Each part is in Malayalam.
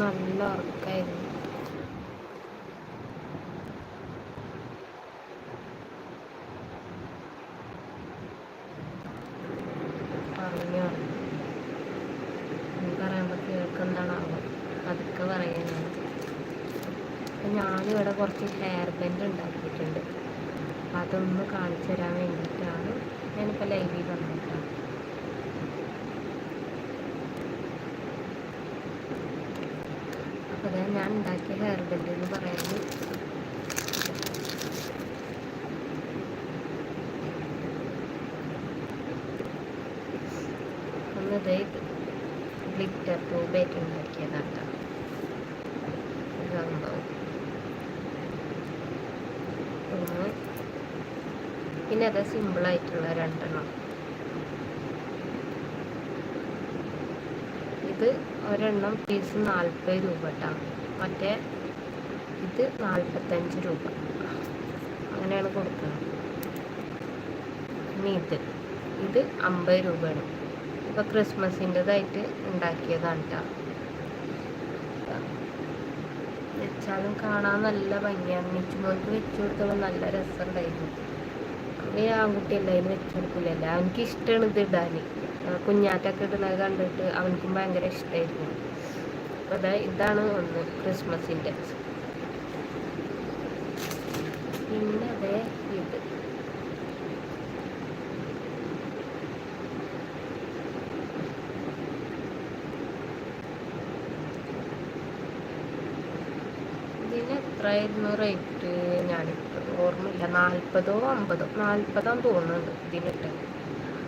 നല്ല ഉറക്കായിരുന്നു. പറഞ്ഞു. അതൊക്കെ ഞാനിവിടെ കുറച്ച് ഹെയർ ബെൻഡ് ഉണ്ടാക്കിയിട്ടുണ്ട്. അതൊന്ന് കാണിച്ചു തരാൻ വേണ്ടിയിട്ടാണ് ഞാനിപ്പോൾ ലൈവിൽ വന്നിട്ടാണ് അതായത് ഞാൻ ഉണ്ടാക്കിയ ഹെയർ ബെൻഡ് എന്ന് പറയുന്നത് ഒന്നത് ഗ്ലിറ്റർ ഉണ്ടാക്കിയതാണ് കേട്ടോ സംഭവം ഒന്ന്. പിന്നെ അത് സിമ്പിളായിട്ടുള്ള രണ്ടെണ്ണം. ഇത് ഒരെണ്ണം പീസ് നാൽപ്പത് രൂപ കേട്ടോ മറ്റേ ഇത് നാൽപ്പത്തഞ്ച് രൂപ. അങ്ങനെയാണ് കൊടുക്കുന്നത്. ഇനി ഇത്. ഇത് അമ്പത് രൂപയാണ്. ഇപ്പോൾ ക്രിസ്മസിന്റെതായിട്ട് ഉണ്ടാക്കിയതാണ് കേട്ടോ വെച്ചാലും കാണാൻ നല്ല ഭംഗിയാണ്. നിച്ചുമോൾക്ക് വെച്ചു കൊടുത്തപ്പോൾ നല്ല രസമുണ്ടായിരുന്നു. ഈ ആൺകുട്ടിയല്ല അതിന് വെച്ചു കൊടുക്കില്ലല്ലോ അവനക്ക് ഇഷ്ടമാണ് ഇത് ഇടാൻ കുഞ്ഞാറ്റൊക്കെ ഇടുന്നത് കണ്ടിട്ട് അവനക്കും ഭയങ്കര ഇഷ്ടമായിരുന്നു അപ്പോൾ അതാ ഇതാണ് ഒന്ന് ക്രിസ്മസിന്റെ പിന്നെ അതേ ഇത്. ഇതിന് എത്രയായിരുന്നു റേറ്റ് ഞാനിപ്പോൾ ഓർമ്മയില്ല. നാൽപ്പതോ അമ്പതോ നാൽപ്പതാന്ന് തോന്നുന്നുണ്ട് ഇതിനിട്ട്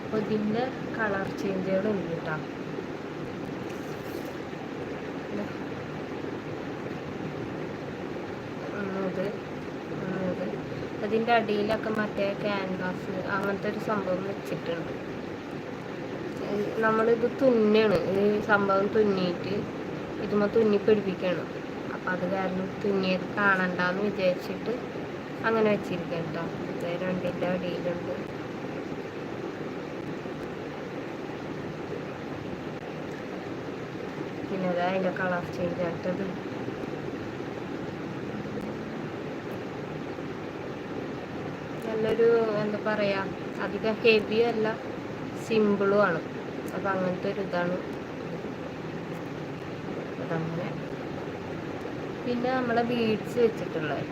അപ്പോൾ ഇതിന്റെ കളർ ചേഞ്ചുകൾ ഉണ്ട് കേട്ടോ. ഇത് അതിന്റെ അടിയിലൊക്കെ മറ്റേ ക്യാൻവാസ് അങ്ങനത്തെ ഒരു സംഭവം വെച്ചിട്ടുണ്ട്. നമ്മളിത് തുന്നാണ്. ഈ സംഭവം തുന്നിയിട്ട് ഇതുമ്മ തുന്നി പിടിപ്പിക്കണം അപ്പം അത് കാരണം തുന്നിയത് കാണണ്ടെന്ന് വിചാരിച്ചിട്ട് അങ്ങനെ വെച്ചിരിക്കാം കേട്ടോ. രണ്ടിന്റെ അടിയിലുണ്ട്. പിന്നെ അത് അതിന്റെ കളർ ചേഞ്ച് ആയിട്ടത്. നല്ലൊരു എന്താ പറയുക അധികം ഹെവിയും അല്ല സിമ്പിളും ആണ്. അപ്പം അങ്ങനത്തെ ഒരു ഇതാണ്. അതങ്ങനെ. പിന്നെ നമ്മളെ ബീഡ്സ് വെച്ചിട്ടുള്ളത്.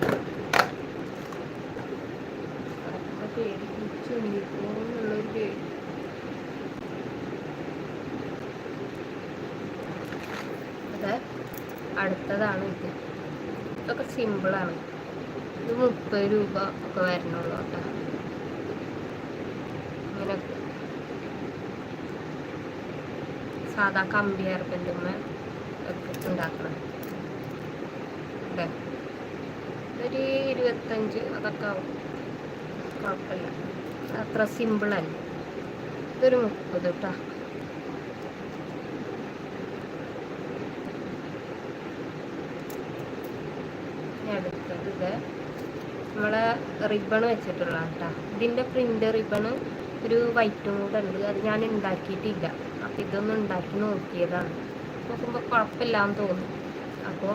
പേടി ചുണ്ടിപ്പോന്നുള്ളൊരു പേടി. അത് അടുത്തതാണ് ഇത്. ഇതൊക്കെ സിമ്പിളാണ്. ഇത് മുപ്പത് രൂപ ഒക്കെ വരണുള്ളൂ കേട്ടോ. ഇങ്ങനെയൊക്കെ സാധാ കമ്പി അർബന്റുമ്മ ഒക്കെ ഉണ്ടാക്കണം. ഒരു ഇരുപത്തഞ്ച് അതൊക്കെ ആവും. കുഴപ്പമില്ല. അത്ര സിമ്പിളല്ല ഇതൊരു മുപ്പത് കേട്ടോ അടുത്തത് ഇത് നമ്മളെ റിബൺ വെച്ചിട്ടുള്ള കേട്ടോ ഇതിന്റെ പ്രിന്റ് റിബണ് ഒരു വൈറ്റും കൂടെ ഉണ്ട്. അത് ഞാൻ ഉണ്ടാക്കിയിട്ടില്ല. അപ്പം ഇതൊന്ന് ഉണ്ടാക്കി നോക്കിയതാണ്. നോക്കുമ്പോൾ കുഴപ്പമില്ലാന്ന് തോന്നി അപ്പോൾ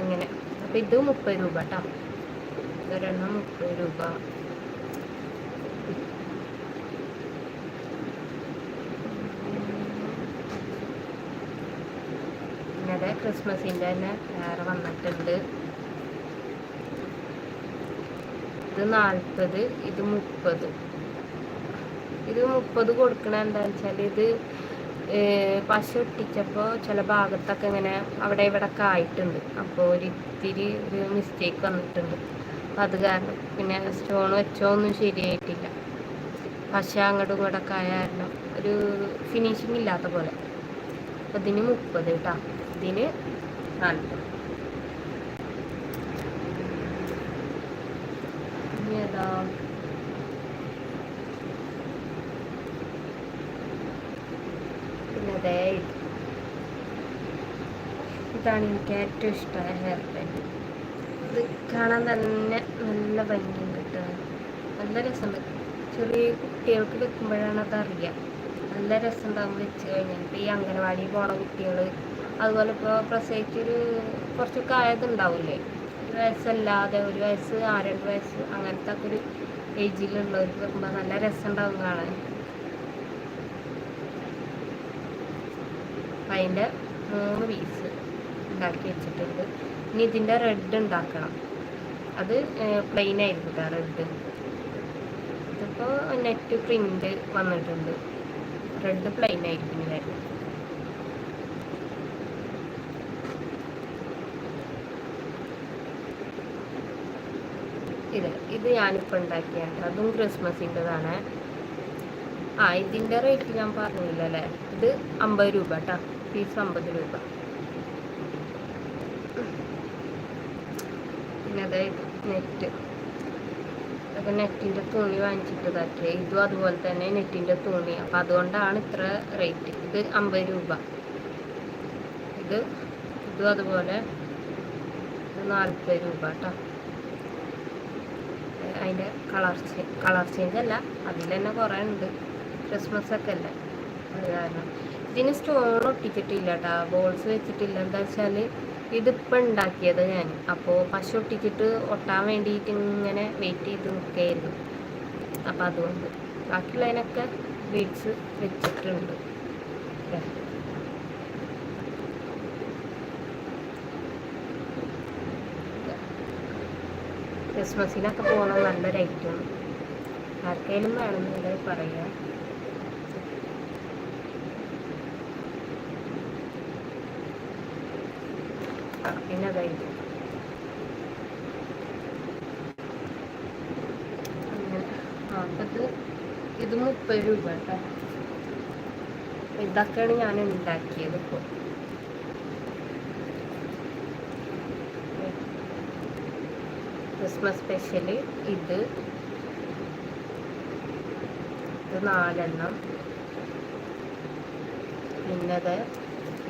അങ്ങനെ. അപ്പോൾ ഇത് മുപ്പത് രൂപ കേട്ടോ ഇതൊരെണ്ണം മുപ്പത് രൂപ പിന്നെ അതെ ക്രിസ്മസിന്റെ തന്നെ വേറെ വന്നിട്ടുണ്ട്. ഇത് നാൽപ്പത് ഇത് മുപ്പത്. ഇത് മുപ്പത് കൊടുക്കണ എന്താണെന്ന് വെച്ചാൽ ഇത് പശു ഒട്ടിച്ചപ്പോൾ ചില ഭാഗത്തൊക്കെ ഇങ്ങനെ അവിടെ ഇവിടെ ഒക്കെ ആയിട്ടുണ്ട്. അപ്പോൾ ഒരു ഇത്തിരി ഒരു മിസ്റ്റേക്ക് വന്നിട്ടുണ്ട്. അപ്പം അത് കാരണം പിന്നെ സ്റ്റോൺ വെച്ചോ ഒന്നും ശരിയായിട്ടില്ല. പശ അങ്ങോട്ടും ഇങ്ങോട്ടൊക്കെ ആയ കാരണം ഒരു ഫിനിഷിംഗ് ഇല്ലാത്ത പോലെ. അപ്പം ഇതിന് മുപ്പത് കേട്ടോ ഇതിന് നാൽപ്പത് ഇനി ഏതാ? പിന്നെ അതേ ഇത്. ഇതാണ് എനിക്ക് ഏറ്റവും ഇഷ്ടമായ ഹെയർ ബാൻഡ് ഇത് കാണാൻ തന്നെ നല്ല ഭംഗിയും കേട്ടോ. നല്ല രസമുണ്ട്. ചെറിയ കുട്ടികൾക്ക് വെക്കുമ്പോഴാണ് അതറിയാം. നല്ല രസം ഉണ്ടാകുമ്പോൾ വെച്ച് കഴിഞ്ഞാൽ. ഈ അംഗനവാടി പോണ കുട്ടികൾ അതുപോലെ ഇപ്പോൾ പ്രസവിച്ചൊരു കുറച്ചൊക്കെ ആയതുണ്ടാവില്ലേ ഒരു വയസ്സല്ലാതെ ഒരു വയസ്സ് ആ രണ്ട് വയസ്സ് അങ്ങനത്തെ ഒക്കെ ഒരു ഏജിലുള്ളവർക്ക് വരുമ്പോൾ നല്ല രസമുണ്ടാവും കാണാൻ. അതിന്റെ മൂന്ന് പീസ് ഉണ്ടാക്കി വെച്ചിട്ടുണ്ട്. ഇനി ഇതിന്റെ റെഡ് ഉണ്ടാക്കണം. അത് പ്ലെയിൻ ആയിരുന്നു കേട്ടോ റെഡ്. ഇതിപ്പോൾ നെറ്റ് പ്രിന്റ് വന്നിട്ടുണ്ട്. റെഡ് പ്ലെയിൻ ആയിരിക്കും ഇതിന്റെ ഇത് ഞാനിപ്പോൾ ഉണ്ടാക്കിയാണ് അതും ക്രിസ്മസിന്റെതാണ്. ആ ഇതിന്റെ റേറ്റ് ഞാൻ പറഞ്ഞില്ല അല്ലേ ഇത് അമ്പത് രൂപ കേട്ടോ പീസ് അമ്പത് രൂപ. പിന്നെ അതായത് നെറ്റ് അതൊക്കെ നെറ്റിന്റെ തുണി വാങ്ങിച്ചിട്ട് ഇതാക്കിയ. ഇതും അതുപോലെ തന്നെ നെറ്റിന്റെ തുണി. അപ്പം അതുകൊണ്ടാണ് ഇത്ര റേറ്റ് ഇത് അമ്പത് രൂപ. ഇത് ഇതും അതുപോലെ നാൽപ്പത് രൂപ കേട്ടോ അതിന്റെ കളർ ചേഞ്ച് കളർ ചേഞ്ച് അല്ല. അതിൽ തന്നെ കുറേ ഉണ്ട്. ക്രിസ്മസ് ഒക്കെ അല്ലേ? അത് കാരണം. ഇതിന് സ്റ്റോൺ ഒട്ടിച്ചിട്ടില്ല കേട്ടോ ബോൾസ് വെച്ചിട്ടില്ല. എന്താ വെച്ചാൽ ഇതിപ്പോൾ ഉണ്ടാക്കിയത് ഞാൻ. അപ്പോൾ പശു ഒട്ടിച്ചിട്ട് ഒട്ടാൻ വേണ്ടിയിട്ട് ഇങ്ങനെ വെയിറ്റ് ചെയ്ത് നിൽക്കുകയായിരുന്നു അപ്പോൾ അതുകൊണ്ട് ബാക്കിയുള്ളതിനൊക്കെ ബീഡ്സ് വെച്ചിട്ടുണ്ട്. ക്രിസ്മസിനൊക്കെ പോകണം നല്ലൊരു ഐറ്റം ആർക്കെങ്കിലും വേണമെന്നുണ്ടെങ്കിൽ പറയാം. ആ, പിന്നെ അതായിരിക്കും. ഇത് മുപ്പത് രൂപ കേട്ടോ. ഇതൊക്കെയാണ് ഞാൻ ഉണ്ടാക്കിയത് ഇപ്പോൾ ക്രിസ്മസ് സ്പെഷ്യൽ ഇത്. ഇത് നാലെണ്ണം. പിന്നത്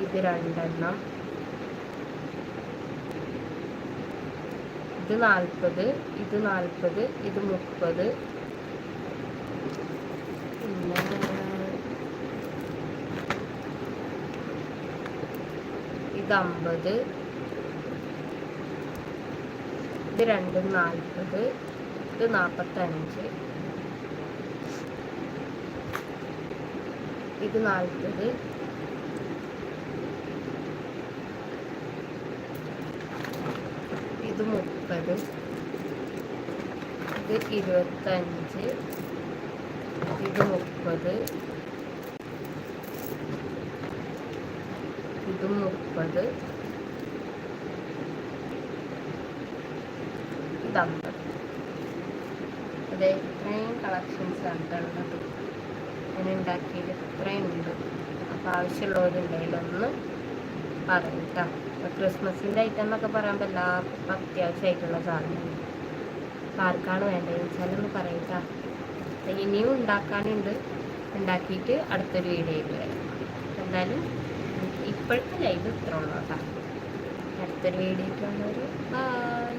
ഇത് രണ്ടെണ്ണം. ഇത് നാൽപ്പത് ഇത് നാൽപ്പത് ഇത് മുപ്പത്. പിന്നെ ഇത് അമ്പത്. ഇത് രണ്ടും നാൽപ്പത് ഇത് നാൽപ്പത്തഞ്ച്. ഇത് നാൽപ്പത്. ഇത് മുപ്പത്. ഇത് ഇരുപത്തഞ്ച്. ഇത് മുപ്പത്. ഇത് മുപ്പത്. അമ്പത് അതെ ഇത്രയും കളക്ഷൻസ് ആണ് ഞാൻ ഉണ്ടാക്കിയത് ഇത്രയും ഉണ്ട്. അപ്പോൾ ആവശ്യമുള്ളവരുണ്ടെങ്കിൽ ഒന്ന് പറയും ക്രിസ്മസിന്റെ ഐറ്റം എന്നൊക്കെ പറയുമ്പോൾ എല്ലാവർക്കും അത്യാവശ്യമായിട്ടുള്ള സാധനമാണ്. അപ്പം ആർക്കാണ് വേണ്ടതെന്ന് വെച്ചാലൊന്ന് പറയും കേട്ടോ. ഇനിയും ഉണ്ടാക്കാനുണ്ട്. ഉണ്ടാക്കിയിട്ട് അടുത്തൊരു വീഡിയോയിൽ വരാം. എന്തായാലും ഇപ്പോഴത്തെ ലൈവ് ഇത്ര ഉള്ളൂ കേട്ടോ. അടുത്തൊരു വീഡിയോ വന്നവർ ബൈ